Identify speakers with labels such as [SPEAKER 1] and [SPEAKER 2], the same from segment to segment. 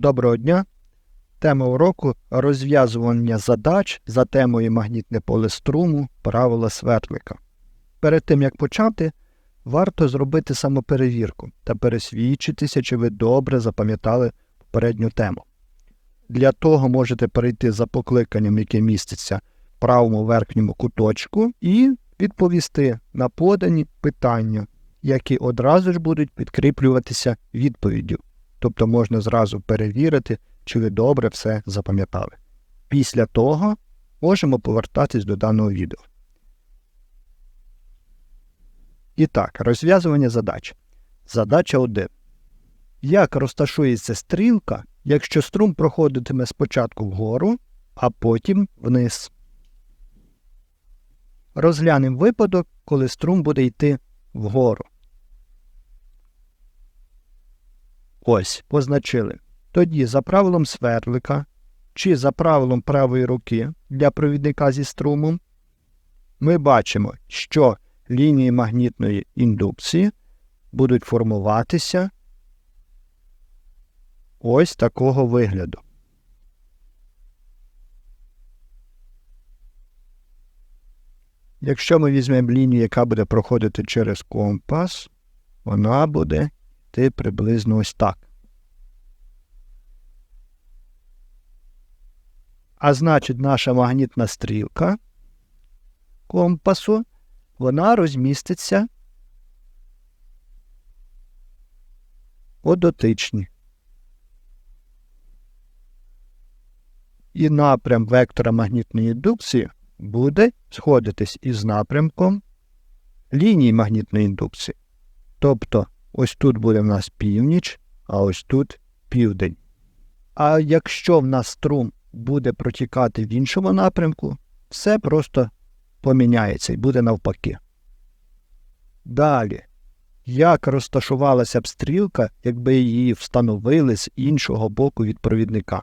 [SPEAKER 1] Доброго дня! Тема уроку розв'язування задач за темою магнітне поле струму, правила свердлика. Перед тим як почати, варто зробити самоперевірку та пересвідчитися, чи ви добре запам'ятали попередню тему. Для того можете перейти за покликанням, яке міститься в правому верхньому куточку, і відповісти на подані питання, які одразу ж будуть підкріплюватися відповіддю. Тобто можна зразу перевірити, чи ви добре все запам'ятали. Після того можемо повертатись до даного відео. І так, розв'язування задач. Задача 1. Як розташується стрілка, якщо струм проходитиме спочатку вгору, а потім вниз? Розглянемо випадок, коли струм буде йти вгору. Ось, позначили. Тоді за правилом сверлика чи за правилом правої руки для провідника зі струмом ми бачимо, що лінії магнітної індукції будуть формуватися ось такого вигляду. Якщо ми візьмемо лінію, яка буде проходити через компас, вона буде йти приблизно ось так. А значить, наша магнітна стрілка компасу, вона розміститься по дотичні. І напрям вектора магнітної індукції буде сходитись із напрямком лінії магнітної індукції. Тобто, ось тут буде в нас північ, а ось тут південь. А якщо в нас струм буде протікати в іншому напрямку, все просто поміняється і буде навпаки. Далі, як розташувалася б стрілка, якби її встановили з іншого боку від провідника?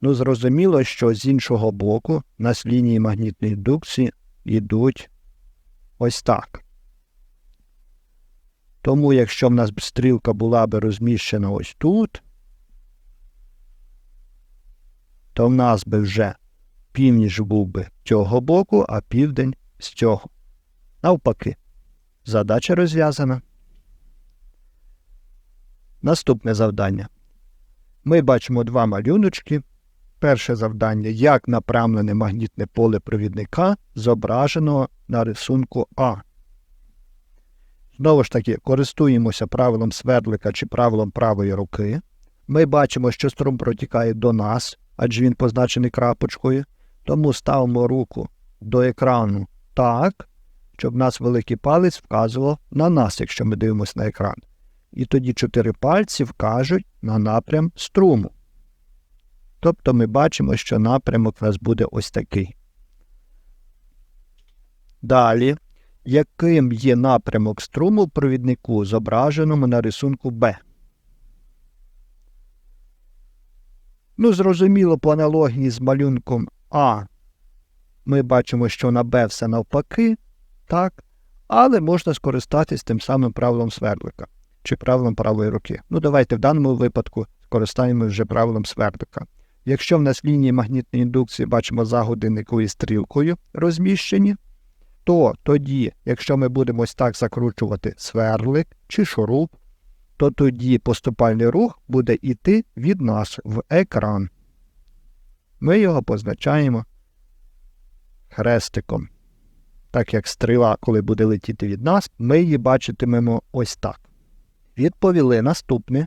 [SPEAKER 1] Ну, зрозуміло, що з іншого боку у нас лінії магнітної індукції йдуть ось так. Тому, якщо в нас б стрілка була б розміщена ось тут, то в нас би вже північ був би цього боку, а південь з цього. Навпаки, задача розв'язана. Наступне завдання. Ми бачимо два малюночки. Перше завдання, як направлене магнітне поле провідника зображено на рисунку А. Знову ж таки, користуємося правилом свердлика чи правилом правої руки. Ми бачимо, що струм протікає до нас, адже він позначений крапочкою. Тому ставимо руку до екрану так, щоб нас великий палець вказував на нас, якщо ми дивимося на екран. І тоді чотири пальці вкажуть на напрям струму. Тобто ми бачимо, що напрямок у нас буде ось такий. Далі, яким є напрямок струму в провіднику, зображеному на рисунку Б? Ну, зрозуміло, по аналогії з малюнком А. Ми бачимо, що на Б все навпаки, так, але можна скористатись тим самим правилом свердлика чи правилом правої руки. Ну, давайте в даному випадку скористаємо вже правилом свердлика. Якщо в нас лінії магнітної індукції бачимо за годинниковою стрілкою розміщені, то тоді, якщо ми будемо ось так закручувати сверлик чи шуруп, то тоді поступальний рух буде йти від нас в екран. Ми його позначаємо хрестиком. Так як стріла, коли буде летіти від нас, ми її бачитимемо ось так. Відповіли наступне,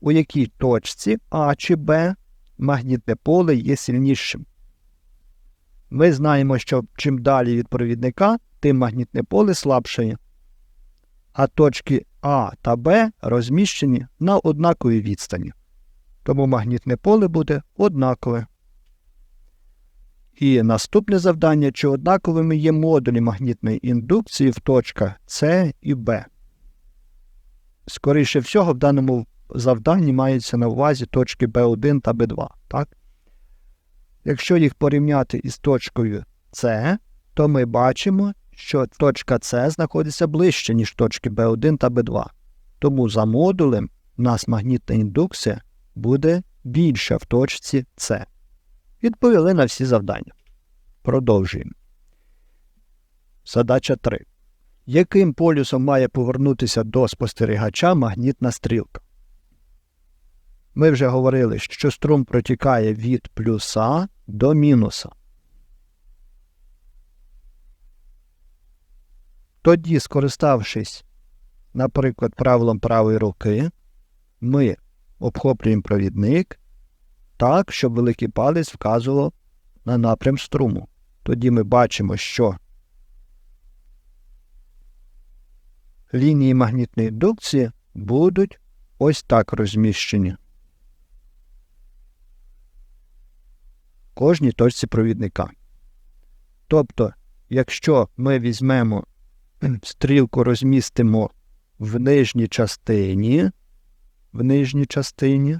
[SPEAKER 1] у якій точці А чи Б магнітне поле є сильнішим. Ми знаємо, що чим далі від провідника, тим магнітне поле слабшає. А точки А та Б розміщені на однаковій відстані. Тому магнітне поле буде однакове. І наступне завдання, чи однаковими є модулі магнітної індукції в точках С і Б. Скоріше всього, в даному завданні мається на увазі точки B1 та B2. Так? Якщо їх порівняти із точкою С, то ми бачимо, що точка С знаходиться ближче, ніж точки B1 та B2. Тому за модулем у нас магнітна індукція буде більша в точці С. Відповіли на всі завдання. Продовжуємо. Задача 3. Яким полюсом має повернутися до спостерігача магнітна стрілка? Ми вже говорили, що струм протікає від плюса до мінуса. Тоді, скориставшись, наприклад, правилом правої руки, ми обхоплюємо провідник так, щоб великий палець вказував на напрям струму. Тоді ми бачимо, що лінії магнітної індукції будуть ось так розміщені. Кожній точці провідника. Тобто, якщо ми візьмемо стрілку розмістимо в нижній частині, в нижній частині,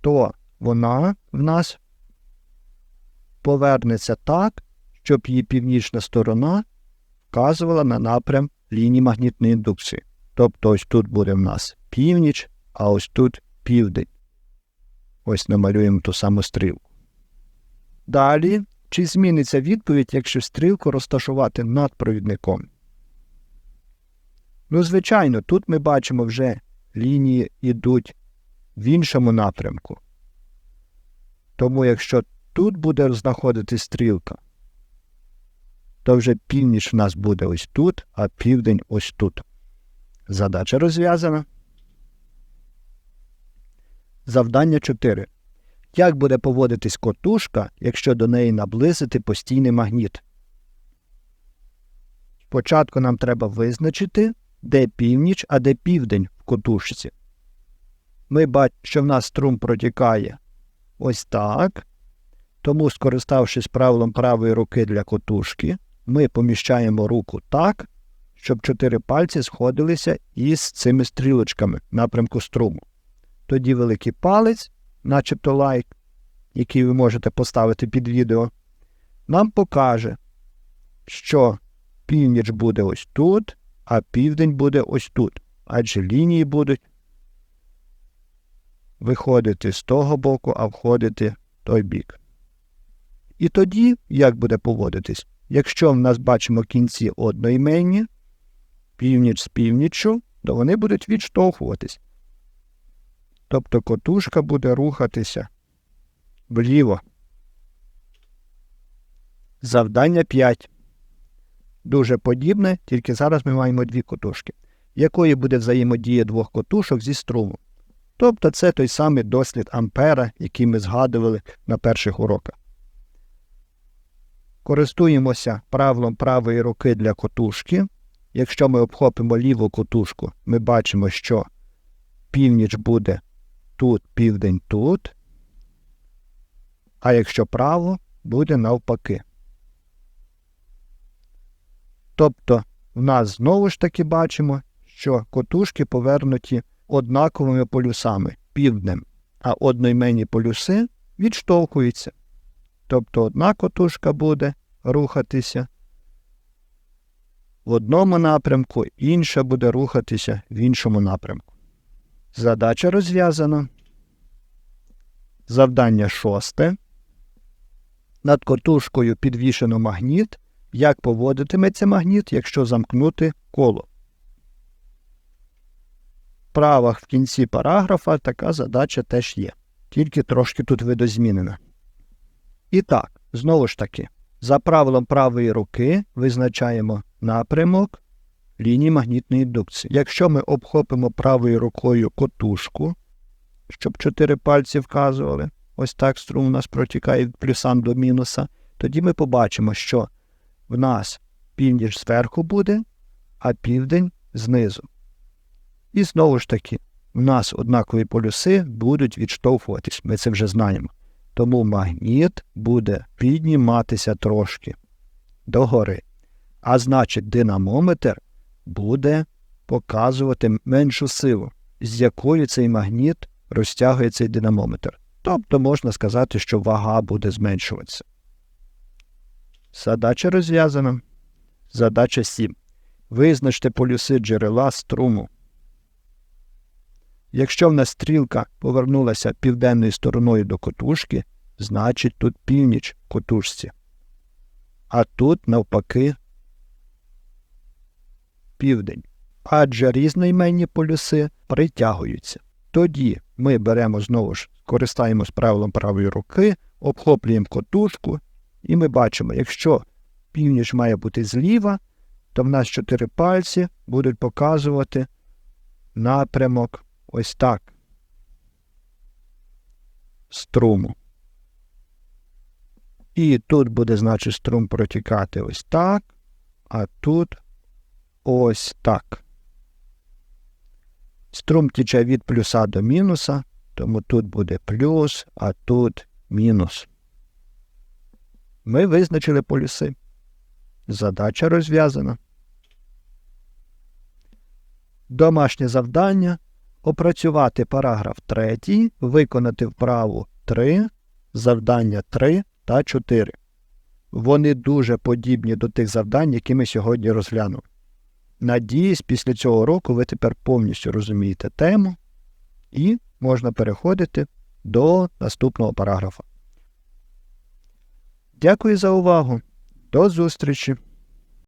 [SPEAKER 1] то вона в нас повернеться так, щоб її північна сторона вказувала на напрям лінії магнітної індукції. Тобто ось тут буде в нас північ, а ось тут південь. Ось намалюємо ту саму стрілку. Далі, чи зміниться відповідь, якщо стрілку розташувати над провідником? Ну, звичайно, тут ми бачимо вже лінії йдуть в іншому напрямку. Тому якщо тут буде знаходитись стрілка, то вже північ в нас буде ось тут, а південь ось тут. Задача розв'язана. Завдання 4. Як буде поводитись котушка, якщо до неї наблизити постійний магніт? Спочатку нам треба визначити, де північ, а де південь в котушці. Ми бачимо, що в нас струм протікає ось так. Тому, скориставшись правилом правої руки для котушки, ми поміщаємо руку так, щоб чотири пальці сходилися із цими стрілочками напрямку струму. Тоді великий палець, начебто лайк, який ви можете поставити під відео, нам покаже, що північ буде ось тут, а південь буде ось тут. Адже лінії будуть виходити з того боку, а входити в той бік. І тоді, як буде поводитись? Якщо в нас бачимо кінці одноіменні, північ з північчю, то вони будуть відштовхуватись. Тобто котушка буде рухатися вліво. Завдання 5. Дуже подібне, тільки зараз ми маємо дві котушки. Якою буде взаємодія двох котушок зі струмом? Тобто це той самий дослід Ампера, який ми згадували на перших уроках. Користуємося правилом правої руки для котушки. Якщо ми обхопимо ліву котушку, ми бачимо, що північ буде тут, південь тут. А якщо право, буде навпаки. Тобто, в нас знову ж таки бачимо, що котушки повернуті однаковими полюсами півднем, а одноіменні полюси відштовхуються. Тобто одна котушка буде рухатися в одному напрямку, інша буде рухатися в іншому напрямку. Задача розв'язана. Завдання шосте. Над котушкою підвішено магніт. Як поводитиметься магніт, якщо замкнути коло? В правах в кінці параграфа така задача теж є, тільки трошки тут видозмінена. І так, знову ж таки, за правилом правої руки визначаємо напрямок лінії магнітної індукції. Якщо ми обхопимо правою рукою котушку, щоб чотири пальці вказували, ось так струм у нас протікає від плюса до мінуса, тоді ми побачимо, що в нас північ зверху буде, а південь знизу. І знову ж таки, в нас однакові полюси будуть відштовхуватись, ми це вже знаємо. Тому магніт буде підніматися трошки догори. А значить, динамометр буде показувати меншу силу, з якою цей магніт розтягує цей динамометр. Тобто можна сказати, що вага буде зменшуватися. Задача розв'язана. Задача 7. Визначте полюси джерела струму. Якщо в нас стрілка повернулася південною стороною до котушки, значить тут північ котушці. А тут, навпаки, південь. Адже різноіменні полюси притягуються. Тоді ми беремо знову ж, користаємось правилом правої руки, обхоплюємо котушку, і ми бачимо, якщо північ має бути зліва, то в нас чотири пальці будуть показувати напрямок ось так. Струму. І тут буде, значить, струм протікати ось так, а тут ось так. Струм тіче від плюса до мінуса, тому тут буде плюс, а тут мінус. Ми визначили полюси. Задача розв'язана. Домашнє завдання опрацювати параграф 3, виконати вправу 3, завдання 3 та 4. Вони дуже подібні до тих завдань, які ми сьогодні розглянули. Надіюсь, після цього року ви тепер повністю розумієте тему і можна переходити до наступного параграфа. Дякую за увагу. До зустрічі!